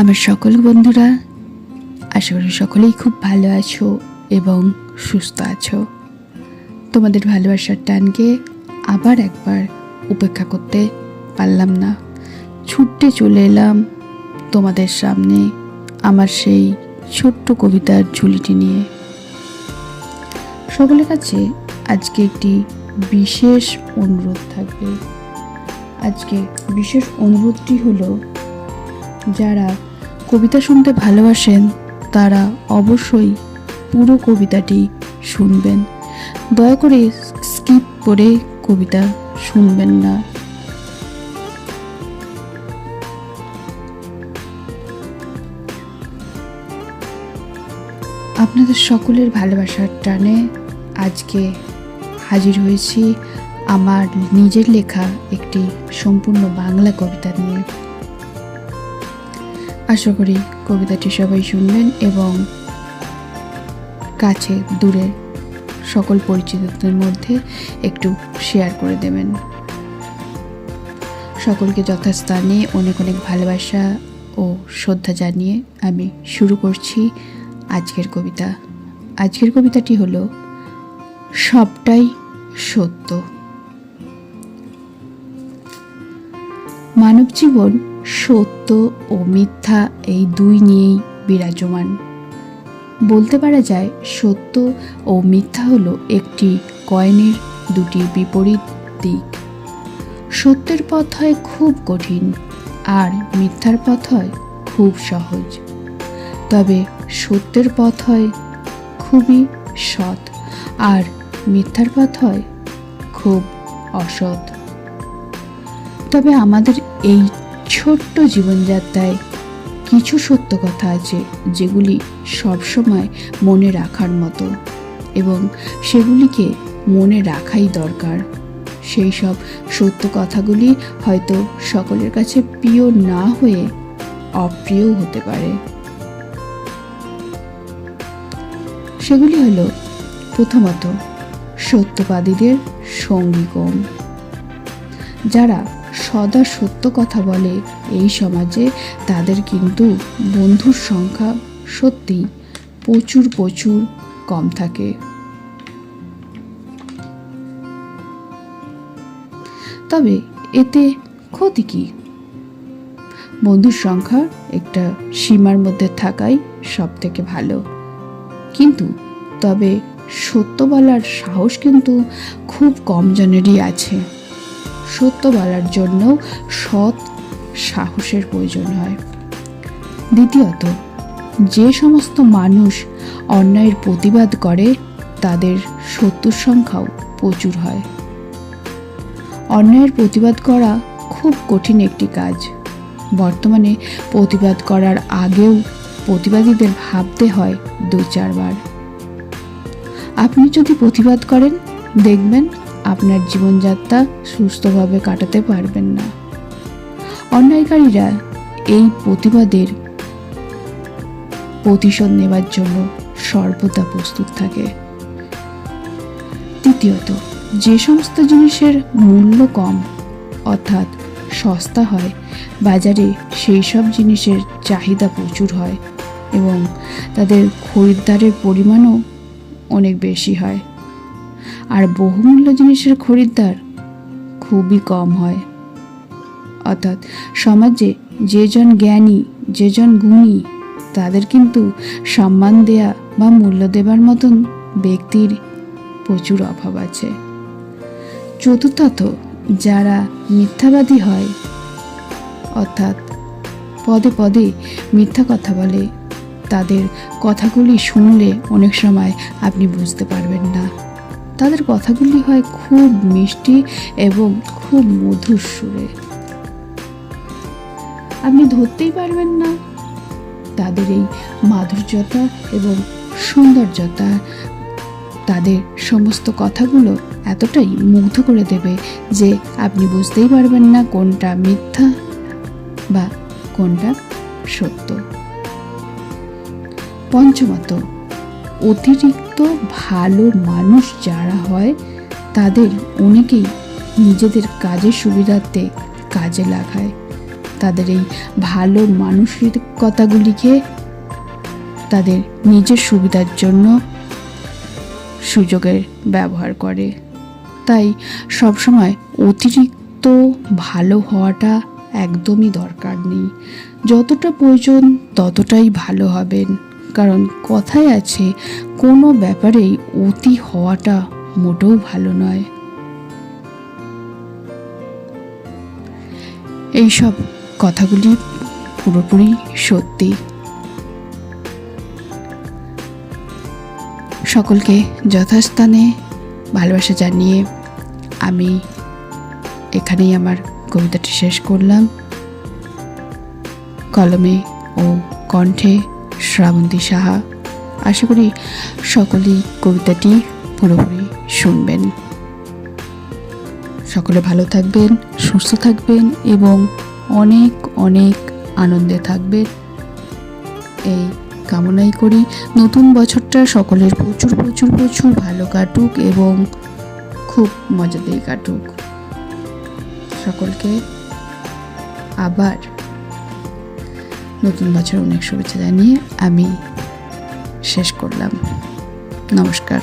আমার সকল বন্ধুরা, আশা করি সকলেই খুব ভালো আছো এবং সুস্থ আছো। তোমাদের ভালোবাসার টানকে আবার একবার উপেক্ষা করতে পারলাম না। ছুটতে চলে এলাম তোমাদের সামনে আমার সেই ছোট্ট কবিতার ঝুলিটি নিয়ে। সকলের কাছে আজকে একটি বিশেষ অনুরোধ থাকবে। আজকে বিশেষ অনুরোধটি হলো, যারা কবিতা শুনতে ভালোবাসেন, তারা অবশ্যই পুরো কবিতাটি শুনবেন। দয়া করে স্কিপ করে কবিতা শুনবেন না। আপনাদের সকলের ভালোবাসার টানে আজকে হাজির হয়েছি আমার নিজের লেখা একটি সম্পূর্ণ বাংলা কবিতা নিয়ে। আশা করি কবিতাটি সবাই শুনবেন এবং কাছে দূরে সকল পরিচিতদের মধ্যে একটু শেয়ার করে দেবেন। সকলকে যথাস্থানে অনেক অনেক ভালোবাসা ও শ্রদ্ধা জানিয়ে আমি শুরু করছি আজকের কবিতা। আজকের কবিতাটি হলো, সবটাই সত্য। মানব জীবন সত্য ও মিথ্যা এই দুই নিয়েই বিরাজমান। বলতে পারা যায়, সত্য ও মিথ্যা হলো একটি কয়েনের দুটি বিপরীত দিক। সত্যের পথ হয় খুব কঠিন, আর মিথ্যার পথ হয় খুব সহজ। তবে সত্যের পথ হয় খুবই সৎ, আর মিথ্যার পথ হয় খুব অসৎ। তবে আমাদের এই ছোট্ট জীবনযাত্রায় কিছু সত্য কথা আছে যেগুলি সবসময় মনে রাখার মতো এবং সেগুলিকে মনে রাখাই দরকার। সেই সব সত্য কথাগুলি হয়তো সকলের কাছে প্রিয় না হয়ে অপ্রিয়ও হতে পারে। সেগুলি হলো প্রথমত সত্যবাদীদের সঙ্গী কম, যারা সদা সত্য কথা বলে। এই সমাজে তাদের কিন্তু বন্ধুর সংখ্যা সত্যি প্রচুর প্রচুর কম থাকে। তবে এতে ক্ষতি কি? বন্ধুর সংখ্যা একটা সীমার মধ্যে থাকাই সব থেকে ভালো। কিন্তু তবে সত্য বলার সাহস কিন্তু খুব কম জনেরই আছে। সত্য বলার জন্য সৎ সাহসের প্রয়োজন হয়। দ্বিতীয়ত, যে সমস্ত মানুষ অন্যায়ের প্রতিবাদ করে, তাদের শত্রুর সংখ্যাও প্রচুর হয়। অন্যায়ের প্রতিবাদ করা খুব কঠিন একটি কাজ। বর্তমানে প্রতিবাদ করার আগেও প্রতিবাদীদের ভাবতে হয় দু চারবার আপনি যদি প্রতিবাদ করেন, দেখবেন আপনার জীবনযাত্রা সুস্থভাবে কাটাতে পারবেন না। অন্যায়কারীরা এই প্রতিবাদের প্রতিশোধ নেবার জন্য সর্বদা প্রস্তুত থাকে। তৃতীয়ত, যে সমস্ত জিনিসের মূল্য কম, অর্থাৎ সস্তা হয়, বাজারে সেই সব জিনিসের চাহিদা প্রচুর হয় এবং তাদের খরিদ্দারের পরিমাণও অনেক বেশি হয়। আর বহুমূল্য জিনিসের খরিদ্দার খুবই কম হয়। অর্থাৎ সমাজে যেজন জ্ঞানী যেজন গুণী, তাদের কিন্তু সম্মান দেয়া বা মূল্য দেবার মতন ব্যক্তির প্রচুর অভাব আছে। চতুর্থত, যারা মিথ্যাবাদী হয়, অর্থাৎ পদে পদে মিথ্যা কথা বলে, তাদের কথাগুলি শুনলে অনেক সময় আপনি বুঝতে পারবেন না। তাদের কথাগুলি হয় খুব মিষ্টি এবং খুব মধুর সুরে। আপনি ধরতেই পারবেন না তাদের এই মাধুর্যতা এবং সৌন্দর্যতা। তাদের সমস্ত কথাগুলো এতটাই মুগ্ধ করে দেবে যে আপনি বুঝতেই পারবেন না কোনটা মিথ্যা বা কোনটা সত্য। পঞ্চমত অতিরিক্ত ভালো মানুষ যারা হয়, তাদের অনেকেই নিজেদের কাজের সুবিধার্থে কাজে লাগায়। তাদের এই ভালো মানসিকতাগুলিকে তাদের নিজের সুবিধার জন্য সুযোগের ব্যবহার করে। তাই সবসময় অতিরিক্ত ভালো হওয়াটা একদমই দরকার নেই। যতটা প্রয়োজন ততটাই ভালো হবেন। কারণ কথায় আছে, কোনো ব্যাপারেই অতি হওয়াটা মোটেও ভালো নয়। এইসব কথাগুলি পুরোপুরি সত্যি। সকলকে যথাস্থানে ভালোবাসা জানিয়ে আমি এখানেই আমার কবিতাটি শেষ করলাম। কলমে ও কণ্ঠে শ্রাবন্তী সাহা। আশা করি সকলেই কবিতাটি পুরোপুরি শুনবেন। সকলে ভালো থাকবেন, সুস্থ থাকবেন এবং অনেক অনেক আনন্দে থাকবেন। এই কামনাই করি। নতুন বছরটা সকলের প্রচুর প্রচুর প্রচুর ভালো কাটুক এবং খুব মজাতেই কাটুক। সকলকে আবার নতুন বছর অনেক শুভেচ্ছা জানিয়ে আমি শেষ করলাম। নমস্কার।